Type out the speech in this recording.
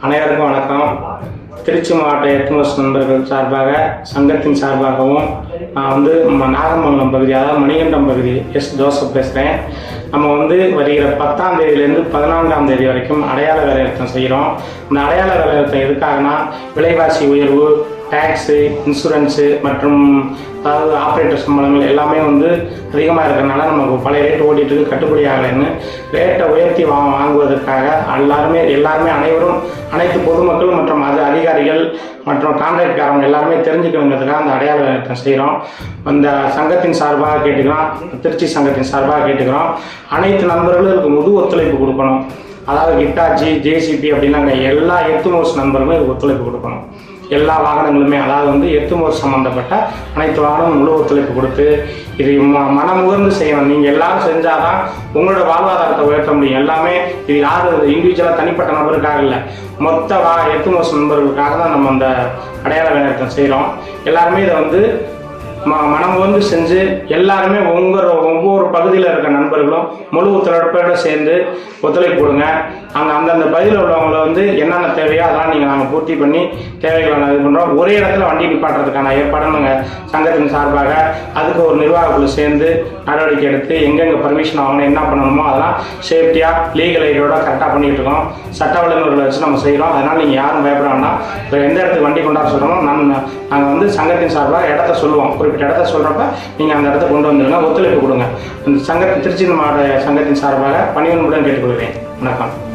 அனைவருக்கும் வணக்கம். திருச்சி மாவட்ட எத்மோஸ் நண்பர்கள் சார்பாக சங்கத்தின் சார்பாகவும் நான் வந்து ம- நாகமங்கலம் பகுதி அதாவது மணிகண்டம் பகுதி எஸ் ஜோசப் பேசுகிறேன் நம்ம வந்து வருகிற பத்தாம் தேதியிலேருந்து பதினான்காம் தேதி வரைக்கும் அடையாள வேலைநிறுத்தம் செய்கிறோம். இந்த அடையாள வேலைநிறுத்தம் எதுக்காகனா விலைவாசி உயர்வு டேக்ஸு இன்சூரன்ஸு மற்றும் அதாவது ஆப்ரேட்டர் சம்பளங்கள் எல்லாமே வந்து அதிகமாக இருக்கிறனால நமக்கு பழைய ரேட் ஓடிட்டுருக்கு கட்டுப்படி ஆகலைன்னு. ரேட்டை உயர்த்தி வா வாங்குவதற்காக எல்லாருமே எல்லாருமே அனைவரும் அனைத்து பொதுமக்களும் மற்றும் அது அதிகாரிகள் மற்றும் கான்ட்ராக்ட்காரங்க எல்லாருமே தெரிஞ்சுக்கணுங்கிறதுக்காக அந்த அடையாள நிறுத்தம் செய்கிறோம் அந்த சங்கத்தின் சார்பாக கேட்டுக்கிறோம் திருச்சி சங்கத்தின் சார்பாக கேட்டுக்கிறோம். அனைத்து நண்பர்களும் முழு ஒத்துழைப்பு கொடுக்கணும். அதாவது ஹிட்டாச்சி ஜேசிபி அப்படின்னாங்க எல்லா எத்துமோஸ் நண்பர்களும் ஒத்துழைப்பு கொடுக்கணும். எல்லா வாகனங்களுமே அதாவது வந்து எத்துமோர் சம்மந்தப்பட்ட அனைத்து வாகனமும் முழு ஒத்துழைப்பு கொடுத்து இது ம மனமுகர்ந்து செய்யணும். நீங்கள் எல்லாரும் செஞ்சாதான் உங்களோட வாழ்வாதாரத்தை உயர்த்த முடியும். எல்லாமே இது யார் இண்டிவிஜுவலாக தனிப்பட்ட நபருக்காக இல்லை. மொத்த வா எத்துமோஸ் நண்பர்களுக்காக தான் நம்ம அந்த அடையாள வேலையத்தை செய்கிறோம் எல்லாருமே இதை வந்து ம மனம் வந்து செஞ்சு எல்லாருமே ஒவ்வொரு ஒவ்வொரு பகுதியில் இருக்க நண்பர்களும் முழு ஒத்துழைப்போட சேர்ந்து ஒத்துழைப்பு கொடுங்க. அங்கே அந்தந்த பகுதியில் உள்ளவங்கள வந்து என்னென்ன தேவையோ அதெல்லாம் நீங்கள் நாங்கள் பூர்த்தி பண்ணி தேவைகளை நாங்கள் இது பண்ணுறோம் ஒரே இடத்துல வண்டி நிப்பாட்டுறதுக்கான ஏற்பாடு நாங்கள் சங்கத்தின் சார்பாக அதுக்கு ஒரு நிர்வாகக்குழு சேர்ந்து நடவடிக்கை எடுத்து எங்கெங்கே பர்மிஷன் வாங்கணும் என்ன பண்ணணுமோ அதெல்லாம் சேஃப்டியாக லீகல் ஐடியோட கரெக்டாக பண்ணிகிட்டு இருக்கோம். சட்ட வல்லுநர்களை வச்சு நம்ம செய்கிறோம் அதனால் நீங்கள் யாரும் பயப்படாமல் இப்போ எந்த இடத்துக்கு வண்டி கொண்டாட சொல்கிறோம் நம்ம நாங்கள் வந்து சங்கத்தின் சார்பாக இடத்த சொல்லுவோம். குறிப்பிட்ட இடத்த சொல்கிறப்ப நீங்கள் அந்த இடத்த கொண்டு வந்துடுங்க ஒத்துழைப்பு கொடுங்க. இந்த சங்கத்தின் திருச்சி மாவட்ட சங்கத்தின் சார்பாக பணிவன்புடன் கேட்டுக்கொள்கிறேன். வணக்கம்.